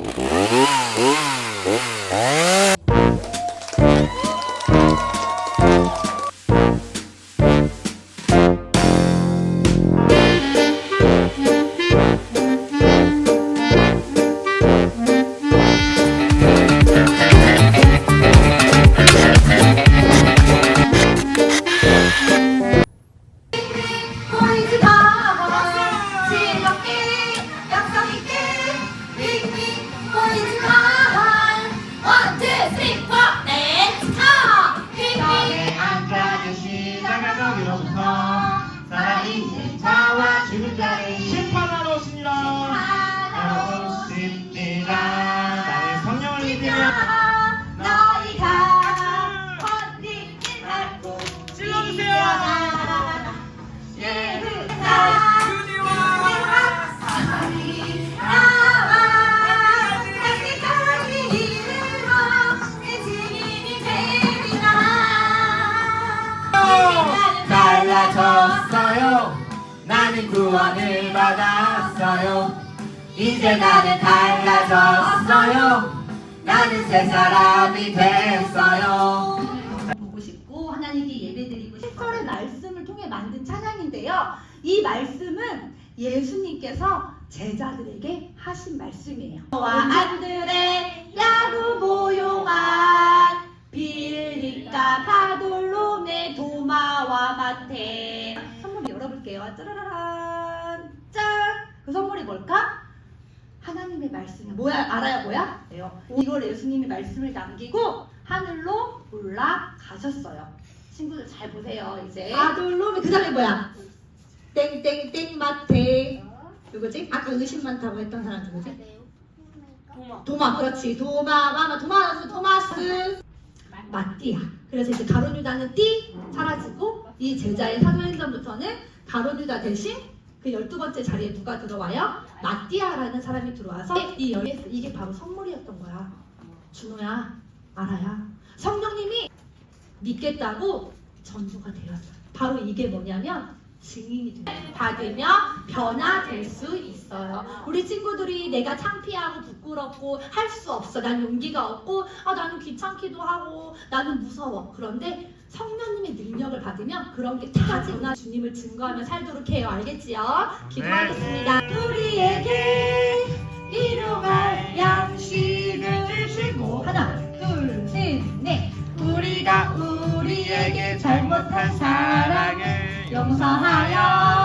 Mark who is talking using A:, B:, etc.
A: Mm-hmm. 심판하러 오시니라 하러 오십니다. 나의 성령을 믿으며
B: 너희가 어디 있고
A: 질러주세요.
B: 예 되리라.
A: 달라졌어요 나는 구원을 받았어요 이제 나는 달라졌어요 나는 새 사람이 됐어요
C: 보고 싶고 하나님께 예배드리고 싶어의 말씀을 통해 만든 찬양인데요. 이 말씀은 예수님께서 제자들에게 하신 말씀이에요. 와 안들의 야구 모용한 말씀이 뭐야 알아요 뭐야? 네요. 이걸 예수님이 말씀을 남기고 하늘로 올라가셨어요. 친구들 잘 보세요 이제. 아들놈이 그 다음에 뭐야? 땡땡땡 마테 누구지? 아까 의심 많다고 했던 사람 누구지? 도마. 도마 그렇지. 도마 토마스 마띠아. 그래서 이제 가론유다는 띠 사라지고 이 제자의 사도행전부터는 가론유다 대신 그 열두 번째 자리에 누가 들어와요? 마띠아라는 사람이 들어와서 이 열에 이게 바로 선물이었던 거야. 준호야 알아야 성령님이 믿겠다고 전도가 되었어. 바로 이게 뭐냐면 증인이 받으며 변화될 수 있어요. 우리 친구들이 내가 창피하고 부끄럽고 할 수 없어. 난 용기가 없고 아 나는 귀찮기도 하고 나는 무서워. 그런데 성령님의 능력을 받으면 그런 게 타지나 주님을 증거하며 살도록 해요. 알겠지요? 기도하겠습니다. 우리에게 일용할 양식을 주고 하나 둘셋넷 우리가 우리에게 잘못한 사랑을 용서하여.